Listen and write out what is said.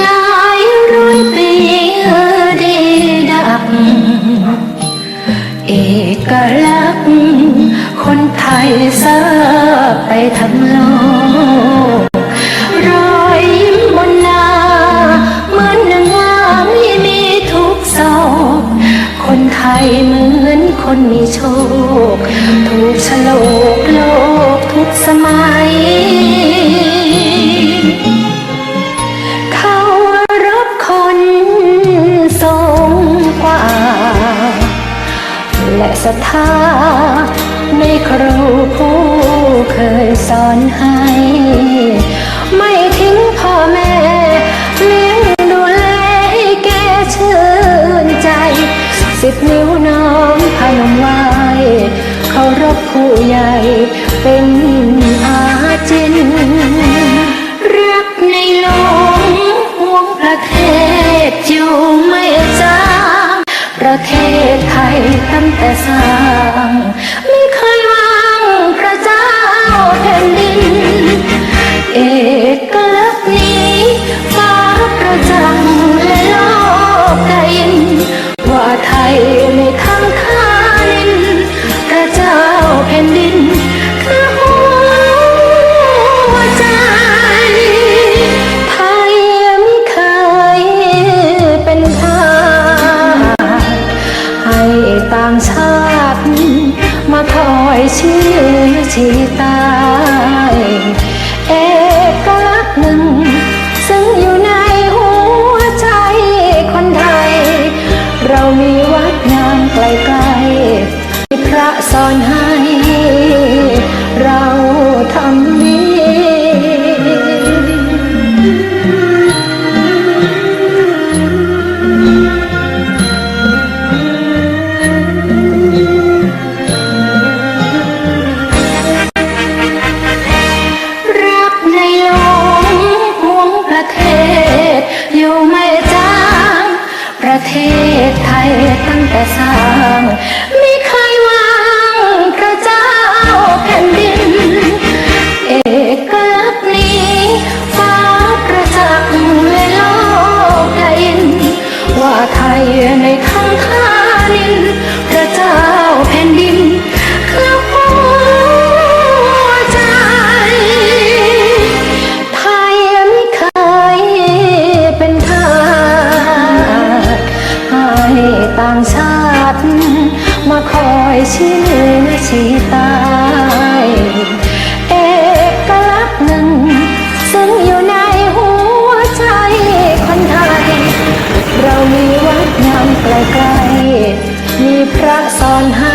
หลายร้อยปีเอดีดับ เอกลักษณ์คนไทยเสไปทั้งโลกรอยยิ้มบนหน้าเหมือนนางงามที่มีทุกศอกคนไทยเหมือนคนมีโชค ถูกฉลกโลกทุกสมัย ศรัทธา ในครูผู้เคยสอนให้ ไม่ทิ้งพ่อแม่ เลี้ยงดูแลให้แกชื่นใจ สิบนิ้วน้องพนมไหวเคารพผู้ใหญ่ ประเทศไทยตั้งแต่สร้าง อยชื่อชีตา ประเทศไทยตั้งแต่สร้างไม่เคยวางพระเจ้าแผ่นดิน เอกลักษณ์นี้ฟ้าประจักษ์และโลกได้ยิน ว่าไทยใน เร